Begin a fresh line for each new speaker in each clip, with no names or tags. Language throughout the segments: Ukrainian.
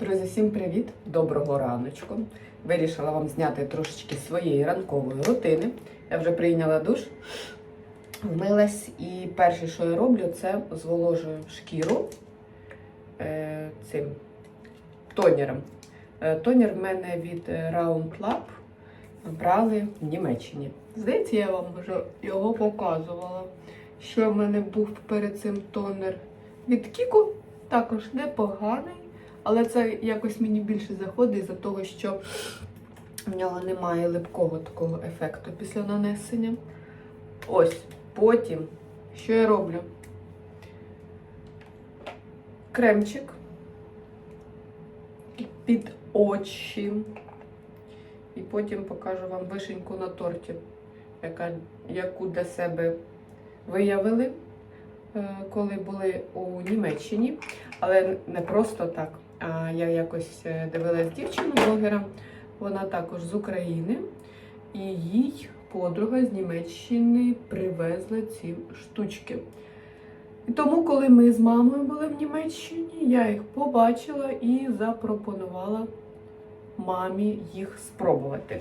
Друзі, всім привіт! Доброго раночку! Вирішила вам зняти трошечки своєї ранкової рутини. Я вже прийняла душ, вмилась, і перше, що я роблю, це зволожую шкіру е, цим тонером. Е, тонер в мене від е, Round Lab брали в Німеччині. Здається, я вам вже його показувала. Що в мене був перед цим тонер від Кіку, також непоганий. Але це якось мені більше заходить із-за того, що в нього немає липкого такого ефекту після нанесення. Ось, потім, що я роблю? Кремчик під очі. І потім покажу вам вишеньку на торті, яка, яку для себе виявили, е, коли були у Німеччині. Але не просто так. Я якось е, дивилась дівчину блогера, вона також з України, і їй подруга з Німеччини привезла ці штучки. І тому, коли ми з мамою були в Німеччині, я їх побачила і запропонувала мамі їх спробувати.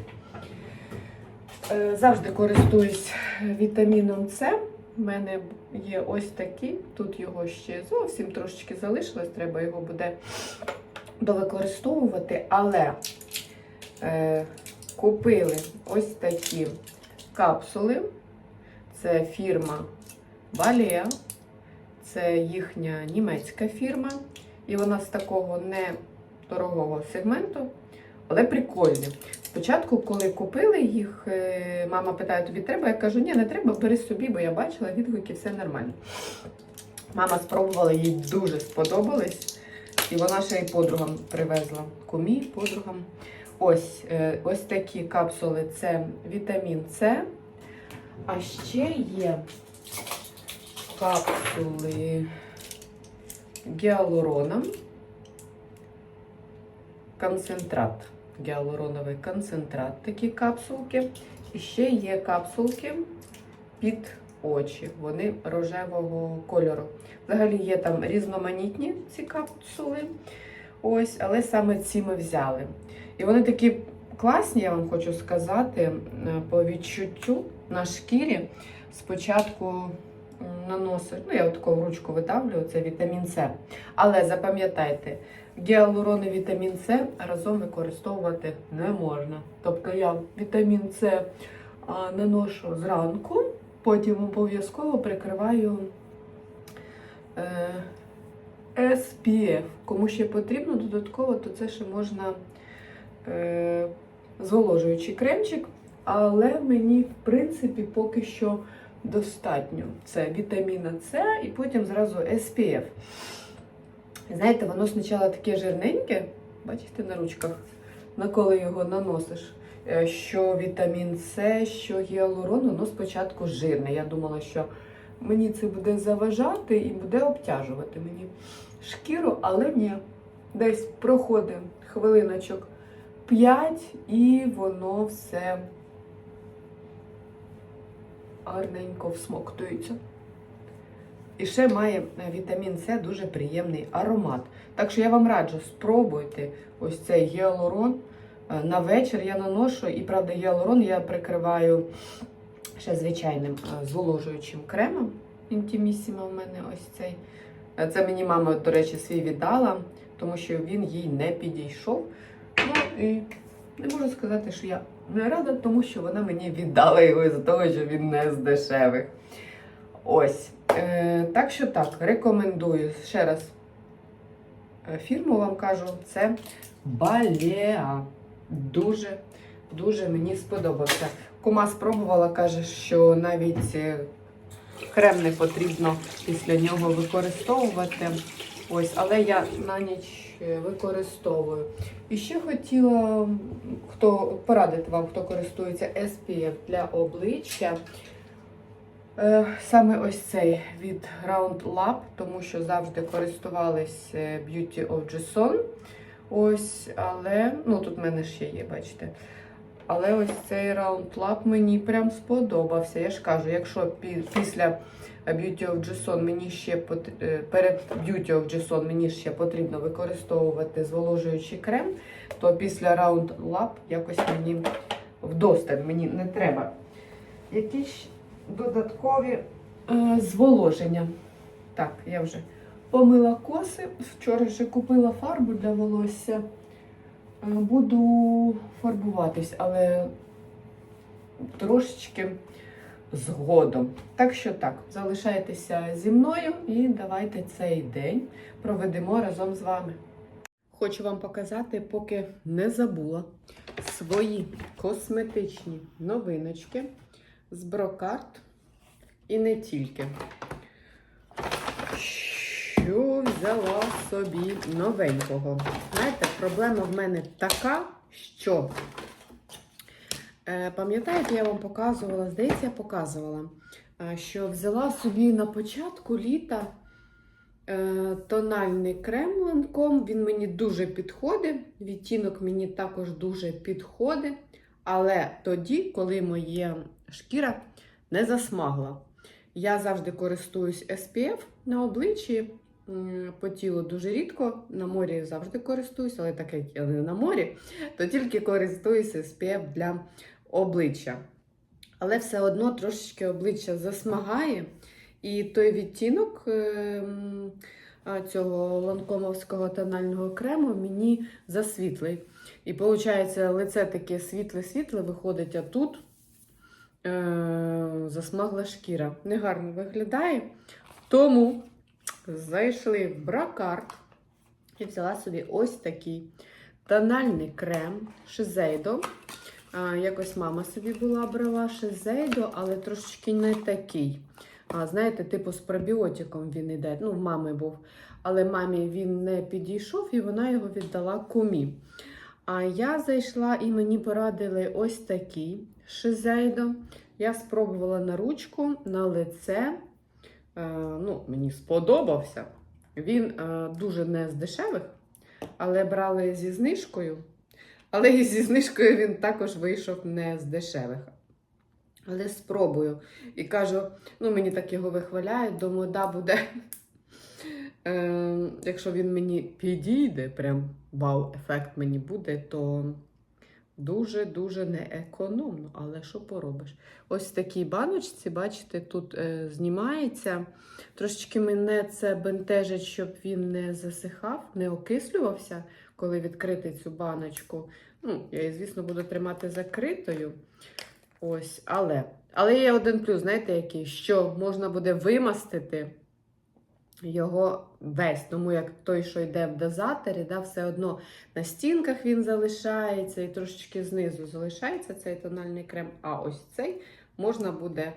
Е, Завжди користуюсь вітаміном С. У мене є ось такий. Тут його ще зовсім трошечки залишилось, треба його буде довикористовувати. Але е, купили ось такі капсули. Це фірма Балеа. Це їхня німецька фірма. І вона з такого недорогого сегменту, але прикольні. Спочатку, коли купили їх, е, мама питає, тобі треба? Я кажу, ні, не треба, бери собі, бо я бачила відгуки, все нормально. Мама спробувала, їй дуже сподобались. І вона ще й подругам привезла. Кумі, подругам. Ось е, ось такі капсули це вітамін С. А ще є капсули гіалуроном. Концентрат гіалуроновий концентрат, такі капсулки. І ще є капсулки під очі. Вони рожевого кольору. Взагалі є там різноманітні ці капсули. Ось, але саме ці ми взяли. І вони такі класні, я вам хочу сказати, е, по відчуттю на шкірі. Спочатку наносиш, ну я таку ручку видавлю, це вітамін С. Але запам'ятайте, гіалурон і вітамін С разом використовувати не можна. Тобто я вітамін С наношу зранку, потім обов'язково прикриваю е, SPF. Кому ще потрібно додатково, то це ще можна е, зволожуючий кремчик, але мені, в принципі, поки що достатньо. Це вітаміна С і потім зразу SPF. Знаєте, воно спочатку таке жирненьке, бачите на ручках, на коли його наносиш, е, що вітамін С, що гіалурон, воно спочатку жирне. Я думала, що мені це буде заважати і буде обтяжувати мені шкіру, але ні. Десь проходить хвилиночок 5 і воно все гарненько всмоктується. І ще має е, вітамін С дуже приємний аромат. Так що я вам раджу, спробуйте ось цей гіалурон. Е, На вечір я наношу, і правда, гіалурон я прикриваю ще звичайним е, зволожуючим кремом. Інтімісіма в мене ось цей. Це мені мама, до речі, свій віддала, тому що він їй не підійшов. Ну і не можу сказати, що я не рада, тому що вона мені віддала його з того, що він не з дешевих. Ось. Е, так що так, рекомендую ще раз е, фірму вам кажу, це Балеа. Дуже, дуже мені сподобався. Кума спробувала, каже, що навіть е, крем не потрібно після нього використовувати. Ось, але я на ніч використовую. І ще хотіла хто порадити вам, хто користується SPF для обличчя. Е, Саме ось цей від Round Lab, тому що завжди користувались е, Beauty of Jason. Ось, але ну тут в мене ще є, бачите. Але ось цей раунд-лап мені прям сподобався. Я ж кажу, якщо після Beauty of Jason мені ще пот- е, перед Beauty of Jason мені ще потрібно використовувати зволожуючий крем, то після раунд-лап якось мені вдосталь, мені не треба. Якісь додаткові е, зволоження. Так, я вже помила коси. Вчора ще купила фарбу для волосся. Е, Буду фарбуватись, але трошечки згодом. Так що так, залишайтеся зі мною і давайте цей день проведемо разом з вами. Хочу вам показати, поки не забула свої косметичні новиночки з брокарт і не тільки. Що взяла собі новенького? Знаєте, проблема в мене така, що е, пам'ятаєте, я вам показувала, здається, я показувала, е, що взяла собі на початку літа е, тональний крем Lancome. Він мені дуже підходить. Відтінок мені також дуже підходить. Але тоді, коли моя шкіра не засмагла. Я завжди користуюсь SPF на обличчі. По тілу дуже рідко, на морі завжди користуюсь, але так як я не на морі, то тільки користуюсь SPF для обличчя. Але все одно трошечки обличчя засмагає, і той відтінок ем, цього ланкомовського тонального крему мені засвітлий. І виходить, лице таке світле-світле виходить, а тут е- засмагла шкіра. Негарно виглядає. Тому зайшли в бракарт і взяла собі ось такий тональний крем Шизейдо. А, якось мама собі була брала Шизейдо, але трошечки не такий. А, знаєте, типу з пробіотиком він іде. Ну, в мами був. Але мамі він не підійшов і вона його віддала кумі. А я зайшла і мені порадили ось такий Шизейдо. Я спробувала на ручку, на лице. Е, ну, мені сподобався. Він е, дуже не з дешевих, але брали зі знижкою. Але і зі знижкою він також вийшов не з дешевих. Але спробую. І кажу, ну мені так його вихваляють, думаю, да, буде. Е, якщо він мені підійде, прям вау-ефект мені буде, то дуже-дуже неекономно. Але що поробиш? Ось в такій баночці, бачите, тут е, знімається. Трошечки мене це бентежить, щоб він не засихав, не окислювався, коли відкрити цю баночку. Ну, я її, звісно, буду тримати закритою. Ось, але. Але є один плюс, знаєте, який? Що можна буде вимастити його весь. Тому як той, що йде в дозаторі, да, все одно на стінках він залишається і трошечки знизу залишається цей тональний крем. А ось цей можна буде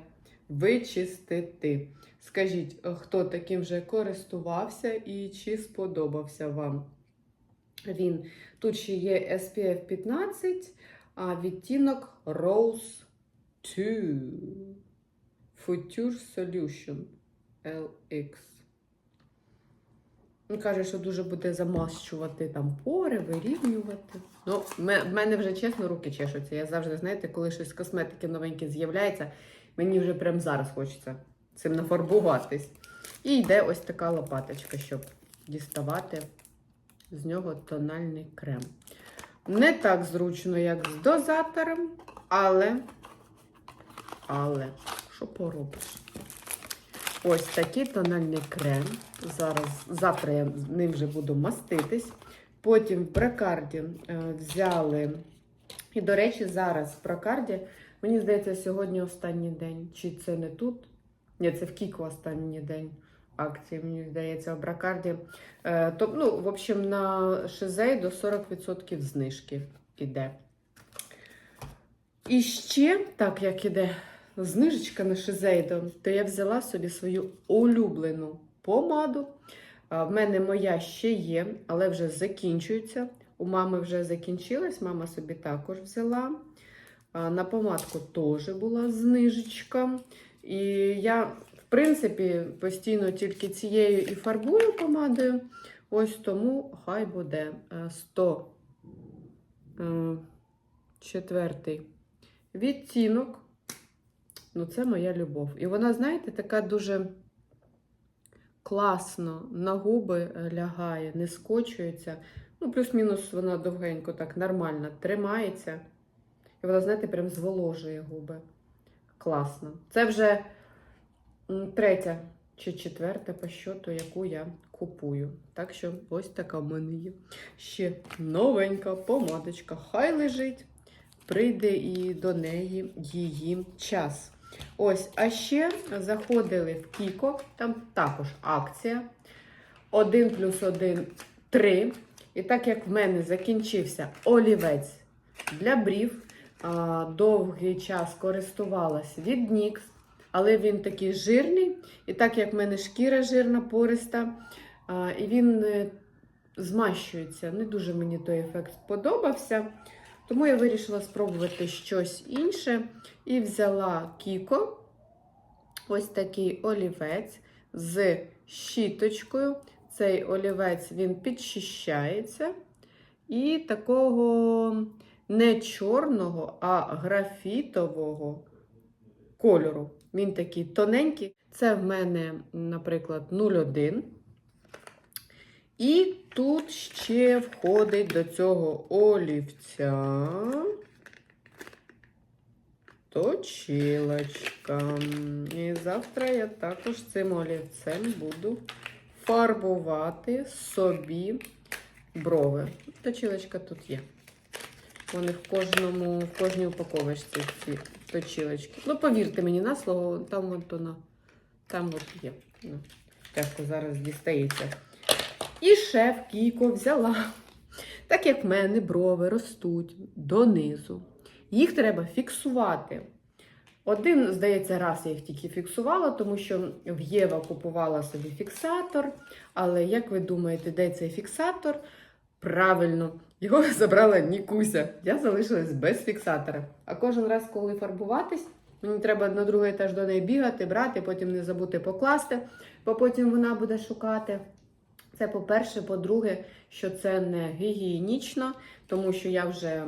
вичистити. Скажіть, хто таким вже користувався і чи сподобався вам він? Тут ще є SPF 15, а відтінок Rose 2 Future Solution LX. Каже, що дуже буде замащувати там пори, вирівнювати. Ну, в мене вже чесно руки чешуться. Я завжди, знаєте, коли щось з косметики новеньке з'являється, мені вже прямо зараз хочеться цим нафарбуватись. І йде ось така лопаточка, щоб діставати з нього тональний крем. Не так зручно, як з дозатором, але, але, що поробиш? Ось такий тональний крем. Зараз, завтра я ним вже буду маститись. Потім в бракарді е, взяли. І, до речі, зараз в бракарді, мені здається, сьогодні останній день. Чи це не тут? Ні, це в Кіку останній день акції, мені здається, в бракарді. Е, то, ну, в общем, на шизей до 40% знижки іде. І ще, так як іде знижечка на шизейдо, то я взяла собі свою улюблену помаду. В мене моя ще є, але вже закінчується. У мами вже закінчилась, мама собі також взяла. На помадку теж була знижечка. І я, в принципі, постійно тільки цією і фарбую помадою. Ось тому хай буде е, 100. е, четвертий відтінок. Ну, це моя любов. І вона, знаєте, така дуже класно на губи е, лягає, не скочується. Ну, плюс-мінус вона довгенько, так нормально тримається. І вона, знаєте, прям зволожує губи. Класно. Це вже третя чи четверта по щоту, яку я купую. Так що ось така в мене є. Ще новенька помадочка. Хай лежить. Прийде і до неї її час. Ось, а ще заходили в Кіко, там також акція. 1 плюс 1 3. І так як в мене закінчився олівець для брів, довгий час користувалась від NYX, але він такий жирний. І так як в мене шкіра жирна, пориста, і він е, змащується. Не дуже мені той ефект сподобався. Тому я вирішила спробувати щось інше і взяла Кіко, ось такий олівець з щіточкою. Цей олівець він підчищається. І такого не чорного, а графітового кольору. Він такий тоненький. Це в мене, наприклад, 0,1. І тут ще входить до цього олівця точилочка. І завтра я також цим олівцем буду фарбувати собі брови. Точилочка тут є. Вони в кожному, в кожній упаковочці ці точилочки. Ну, повірте мені на слово, там от воно, там от є. Ну, тяжко зараз дістається. І в Кіко взяла. Так як в мене брови ростуть донизу. Їх треба фіксувати. Один, здається, раз я їх тільки фіксувала, тому що в Єва купувала собі фіксатор. Але як ви думаєте, де цей фіксатор? Правильно, його забрала Нікуся. Я залишилась без фіксатора. А кожен раз, коли фарбуватись, мені треба на другий етаж до неї бігати, брати, потім не забути покласти, бо потім вона буде шукати. Це по-перше, по-друге, що це не гігієнічно, тому що я вже,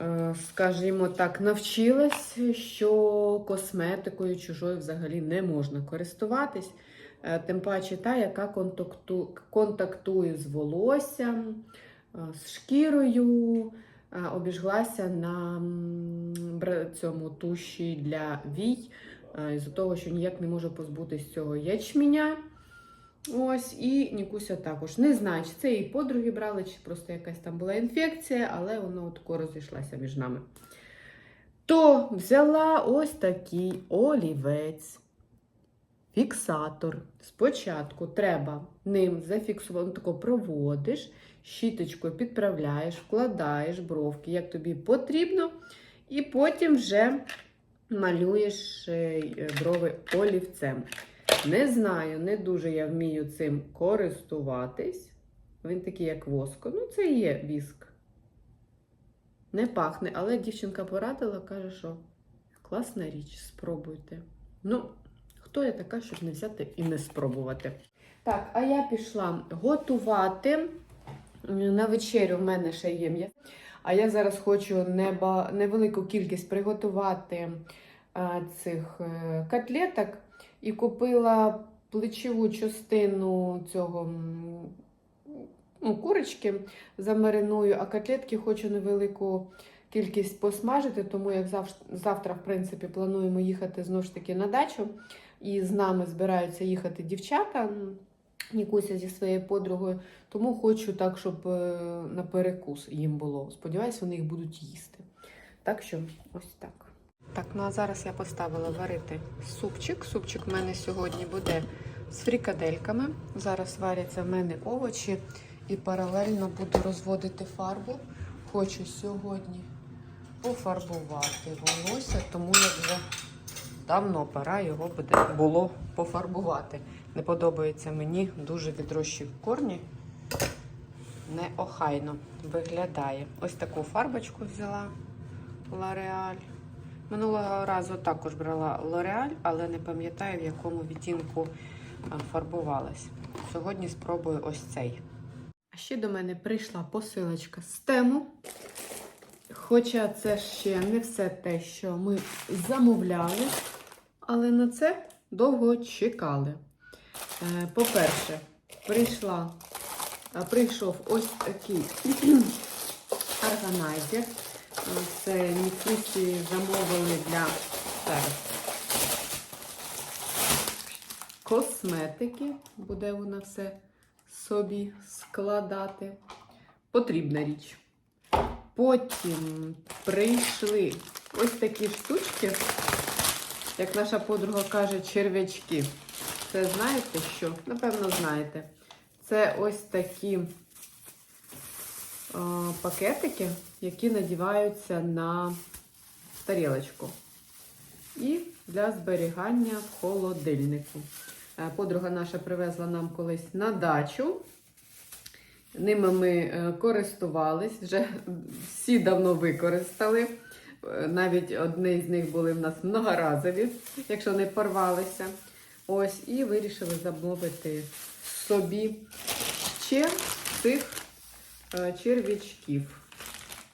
е, скажімо так, навчилась, що косметикою чужою взагалі не можна користуватись. Е, Тим паче та, яка контакту- контактує з волоссям, е, з шкірою, обіжглася на цьому туші для вій, із-за того, що ніяк не можу позбутись цього ячменя. Ось, і Нікуся також. Не знаю, чи це її подруги брали, чи просто якась там була інфекція, але воно тако розійшлася між нами. То взяла ось такий олівець, фіксатор. Спочатку треба ним зафіксувати, ну, тако проводиш, щіточкою підправляєш, вкладаєш бровки, як тобі потрібно, і потім вже малюєш е, брови олівцем. Не знаю, не дуже я вмію цим користуватись. Він такий, як воско. Ну, це є віск. Не пахне, але дівчинка порадила, каже, що класна річ, спробуйте. Ну, хто я така, щоб не взяти і не спробувати? Так, а я пішла готувати. На вечерю в мене ще є м'ясо. А я зараз хочу неба, невелику кількість приготувати а, цих е, котлеток. І купила плечову частину цього ну, курочки замариную, а котлетки хочу невелику кількість посмажити, тому як завтра, в принципі, плануємо їхати знову ж таки на дачу. І з нами збираються їхати дівчата. Нікуся зі своєю подругою, тому хочу так, щоб е, на перекус їм було. Сподіваюсь, вони їх будуть їсти. Так що ось так. Так, ну а зараз я поставила варити супчик. Супчик в мене сьогодні буде з фрікадельками. Зараз варяться в мене овочі і паралельно буду розводити фарбу. Хочу сьогодні пофарбувати волосся, тому як вже давно пора його буде було пофарбувати. Не подобається мені дуже відрощі корні. Неохайно виглядає. Ось таку фарбочку взяла L'Oreal. Минулого разу також брала L'Oreal, але не пам'ятаю, в якому відтінку фарбувалась. Сьогодні спробую ось цей. А ще до мене прийшла посилочка з тему. Хоча це ще не все те, що ми замовляли, але на це довго чекали. Е, По-перше, прийшла, прийшов ось такий органайзер. Це міцниці замовили для зараз, косметики. Буде вона все собі складати. Потрібна річ. Потім прийшли ось такі штучки, як наша подруга каже, черв'ячки. Це знаєте що? Напевно, знаєте. Це ось такі е, пакетики, які надіваються на тарілочку. І для зберігання в холодильнику. Е, Подруга наша привезла нам колись на дачу. Ними ми е, користувались, вже всі давно використали. Е, Навіть одні з них були в нас многоразові, якщо не порвалися. Ось, і вирішили замовити собі ще цих черв'ячків.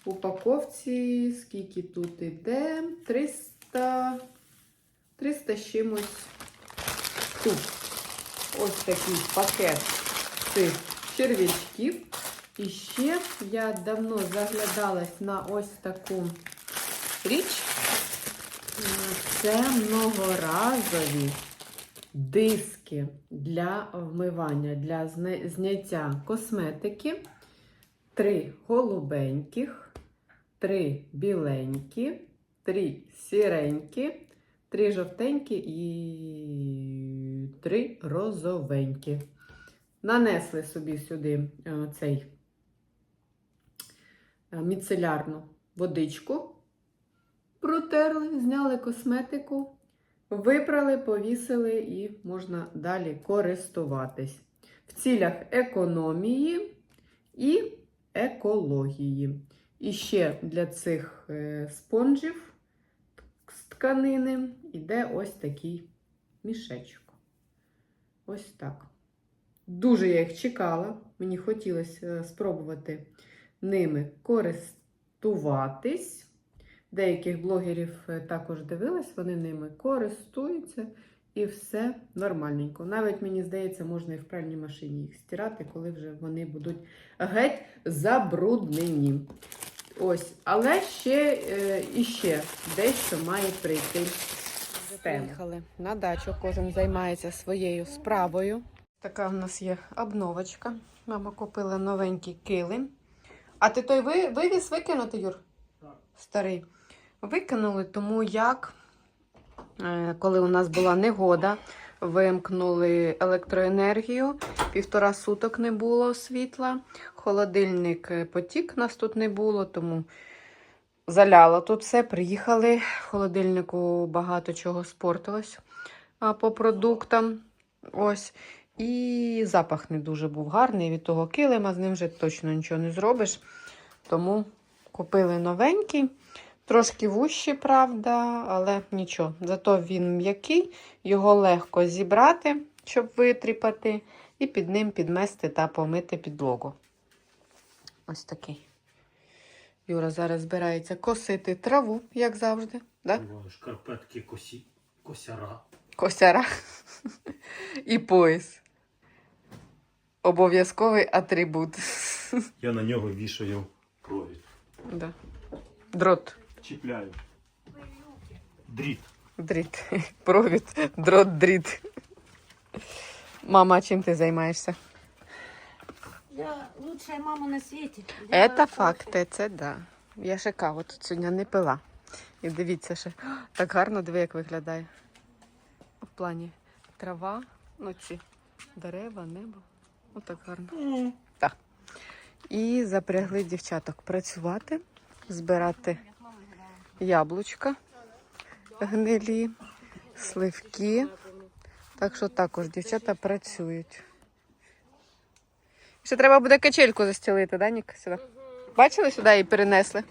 Упаковці, скільки тут іде? 300, 300 з чимось штук. Ось такий пакет цих черв'ячків. І ще я давно заглядалась на ось таку річ. Це многоразові диски для вмивання, для зняття косметики. Три голубеньких, три біленькі, три сіренькі, три жовтенькі і три розовенькі. Нанесли собі сюди е, цей е, міцелярну водичку, протерли, зняли косметику, випрали, повісили і можна далі користуватись. В цілях економії і екології. І ще для цих е, спонжів з тканини йде ось такий мішечок. Ось так. Дуже я їх чекала. Мені хотілося е, спробувати ними користуватись. Деяких блогерів е, також дивилась, вони ними користуються і все нормальненько. Навіть мені здається, можна і в пральній машині їх стирати, коли вже вони будуть геть забруднені. Ось, але ще е, і ще дещо має прийти. Приїхали на дачу, кожен займається своєю справою. Така в нас є обновочка. Мама купила новенький килим. А ти той ви, вивіз викинути, Юр?
Так.
Старий. Викинули, тому як, е, коли у нас була негода, вимкнули електроенергію, півтора суток не було світла, холодильник е, потік, нас тут не було, тому заляло тут все. Приїхали, в холодильнику багато чого спортилось по продуктам. Ось. І запах не дуже був гарний від того килима, з ним вже точно нічого не зробиш. Тому купили новенький. Трошки вущий, правда, але нічого. Зато він м'який, його легко зібрати, щоб витріпати, і під ним підмести та помити підлогу. Ось такий. Юра зараз збирається косити траву, як завжди. Да?
Шкарпетки косі... косяра.
Косяра і пояс. Обов'язковий атрибут.
Я на нього вішаю провід.
Да. Дрот.
Чіпляю. Дріт.
Дріт. Провід. Дрот, дріт. Мама, чим ти займаєшся?
Я лучшая мама на свете.
Це факти, це да. Я ще каву тут сьогодні не пила. І дивіться, ще так гарно диви, як виглядає. В плані трава, ну ці дерева, небо. Отак гарно.
Ну,
Так. І запрягли дівчаток працювати, збирати яблучка гнилі, сливки. Так що також дівчата працюють. Ще треба буде качельку застілити, да, Нік? Сюди. Бачили, сюди її перенесли?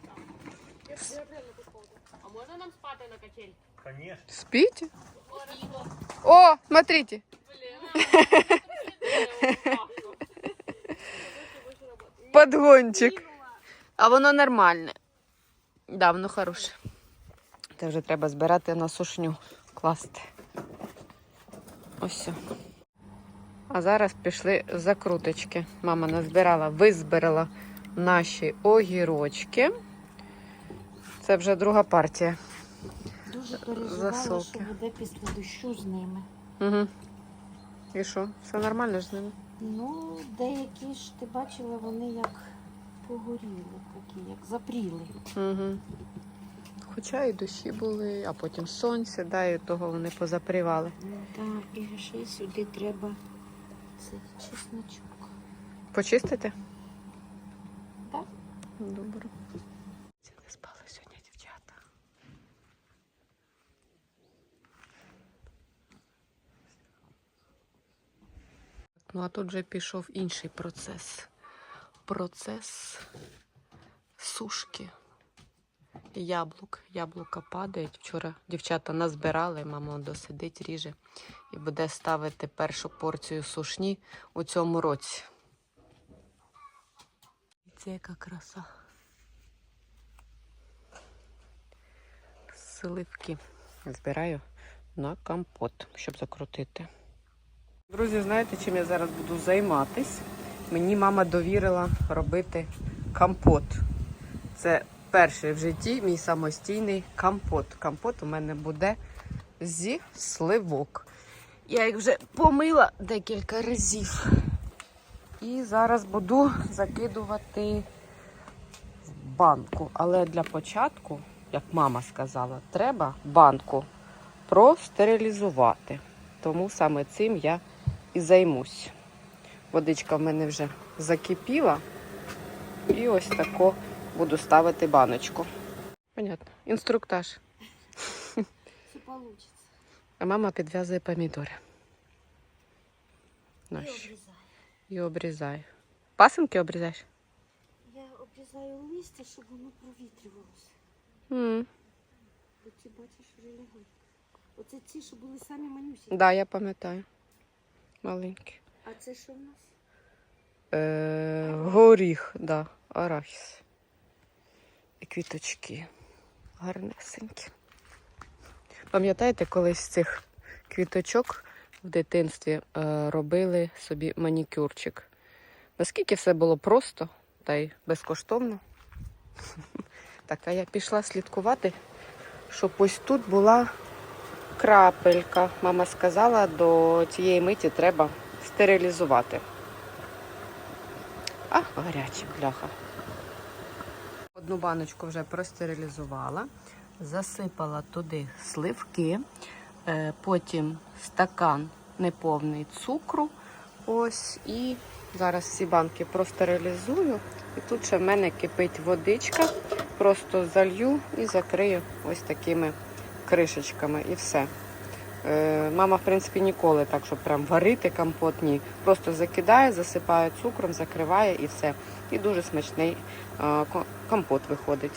А можна нам спати на качель?
Конечно.
Спите? О, смотрите. Подгончик. А воно нормальне. Да, воно хороше. Це вже треба збирати на сушню, класти. Ось. А зараз пішли закруточки. Мама назбирала, визбирала наші огірочки. Це вже друга партія.
Дуже переживала, що буде після дощу з ними.
Угу. І що? Все нормально ж з ними?
Ну, деякі ж ти бачила, вони як погоріли, такі, як запріли.
Угу. Хоча і дощі були, а потім сонце, да, і того вони позапрівали.
Ну так, і ще сюди треба цей чесночок.
Почистити?
Так?
Добре. Ці не спали сьогодні, дівчата. Ну, а тут вже пішов інший процес. Процес сушки яблук. Яблука падають. Вчора дівчата назбирали, мама досидить, ріже і буде ставити першу порцію сушні у цьому році. Це яка краса. Сливки збираю на компот, щоб закрутити. Друзі, знаєте, чим я зараз буду займатись? Мені мама довірила робити компот. Це перший в житті мій самостійний компот. Компот у мене буде зі сливок. Я їх вже помила декілька разів. І зараз буду закидувати в банку. Але для початку, як мама сказала, треба банку простерилізувати. Тому саме цим я і займусь. Водичка в мене вже закипіла. І ось тако буду ставити баночку. Понятно. Інструктаж.
Все вийде.
А мама підв'язує помідори.
І
Наші. І обрізає. Пасинки обрізаєш?
Я обрізаю листя, щоб воно провітрювалося.
Mm.
Бо ці, бачиш, вже лягли. Оце ці, що були самі манюсі.
Да, я пам'ятаю. Маленькі.
А це що в нас?
Е, горіх, да, арахіс. Квіточки. Гарнесенькі. Пам'ятаєте, колись з цих квіточок в дитинстві е, робили собі манікюрчик. Наскільки все було просто та й безкоштовно. Так, а я пішла слідкувати, щоб ось тут була крапелька. Мама сказала, до цієї миті треба стерилізувати. А, гаряча бляха. Одну баночку вже простерилізувала, засипала туди сливки, е, потім стакан неповний цукру. Ось, і зараз всі банки простерилізую. І тут ще в мене кипить водичка. Просто залью і закрию ось такими кришечками і все. Е, Мама, в принципі, ніколи так, щоб прям варити компот, ні. Просто закидає, засипає цукром, закриває і все. І дуже смачний е, компот виходить.